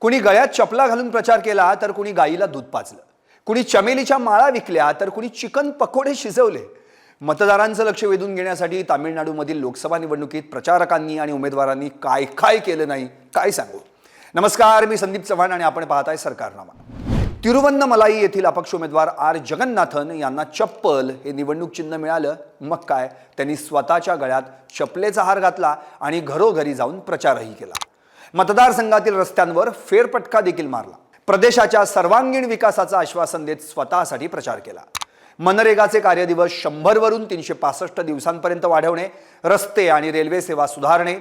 कुणी गळ्यात चपला घालून प्रचार केला तर कुणी गाईला दूध पाजलं. कुणी चमेलीच्या माळा विकल्या तर कुणी चिकन पकोडे शिजवले. मतदारांचं लक्ष वेधून घेण्यासाठी तामिळनाडूमधील लोकसभा निवडणुकीत प्रचारकांनी आणि उमेदवारांनी काय काय केलं नाही काय सांगू? नमस्कार मी संदीप चव्हाण आणि आपण पाहताय सरकारनामा. तिरुवन्नमलाई येथील अपक्ष उमेदवार आर. जगन्नाथन यांना चप्पल हे निवडणूक चिन्ह मिळालं. मग काय? त्यांनी स्वतःच्या गळ्यात चपलेचा हार घातला आणि घरोघरी जाऊन प्रचारही केला. मतदारसंघातील रस्त्यांवर फेरपटका देखील मारला. प्रदेशाच्या सर्वांगीण विकासाचं आश्वासन देत स्वतःसाठी प्रचार केला. मनरेगाचे कार्यदिवस शंभरवरून तीनशे पासष्ट दिवसांपर्यंत वाढवणे रस्ते आणि रेल्वे सेवा सुधारणे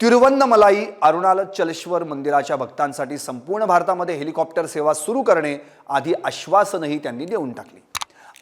तिरुवन्नमलाई अरुणाल चलेश्वर मंदिराच्या भक्तांसाठी संपूर्ण भारतामध्ये हेलिकॉप्टर सेवा सुरू करणे आदी आश्वासनही त्यांनी देऊन टाकली.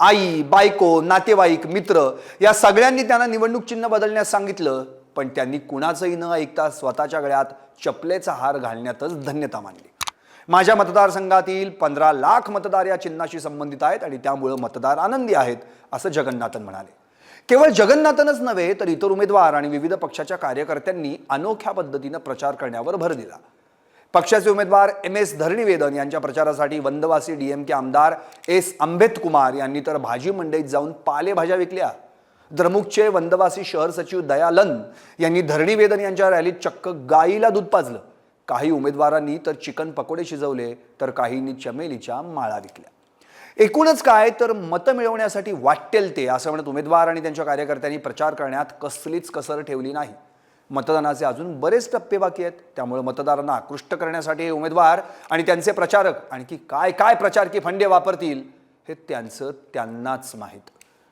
आई बायको नातेवाईक मित्र या सगळ्यांनी त्यांना निवडणूक चिन्ह बदलण्यास सांगितलं. पण त्यांनी कुणाचंही न ऐकता स्वतःच्या गळ्यात चपलेचा हार घालण्यातच धन्यता मानली. माझ्या मतदारसंघातील पंधरा लाख मतदार या चिन्हाशी संबंधित आहेत आणि त्यामुळं मतदार आनंदी आहेत असं जगन्नाथन म्हणाले. केवळ जगन्नाथनच नव्हे तर इतर उमेदवार आणि विविध पक्षाच्या कार्यकर्त्यांनी अनोख्या पद्धतीनं प्रचार करण्यावर भर दिला. पक्षाचे उमेदवार एम एस धरणीवेदन यांच्या प्रचारासाठी वंदवासी डीएमके आमदार एस आंबेद कुमार यांनी तर भाजी मंडईत जाऊन पालेभाज्या विकल्या. द्रमुकचे वंदवासी शहर सचिव दयालन यांनी धरणीवेदन यांच्या रॅलीत चक्क गाईला दूध पाजलं. काही उमेदवारांनी तर चिकन पकोडे शिजवले तर काहींनी चमेलीच्या माळा विकल्या. एकूणच काय तर मतं मिळवण्यासाठी वाटेल ते असं म्हणत उमेदवार आणि त्यांच्या कार्यकर्त्यांनी प्रचार करण्यात कसलीच कसर ठेवली नाही. मतदानाचे अजून बरेच टप्पे बाकी आहेत त्यामुळे मतदारांना आकृष्ट करण्यासाठी हे उमेदवार आणि त्यांचे प्रचारक आणखी काय काय प्रचारकी फंडे वापरतील हे त्यांचं त्यांनाच माहीत.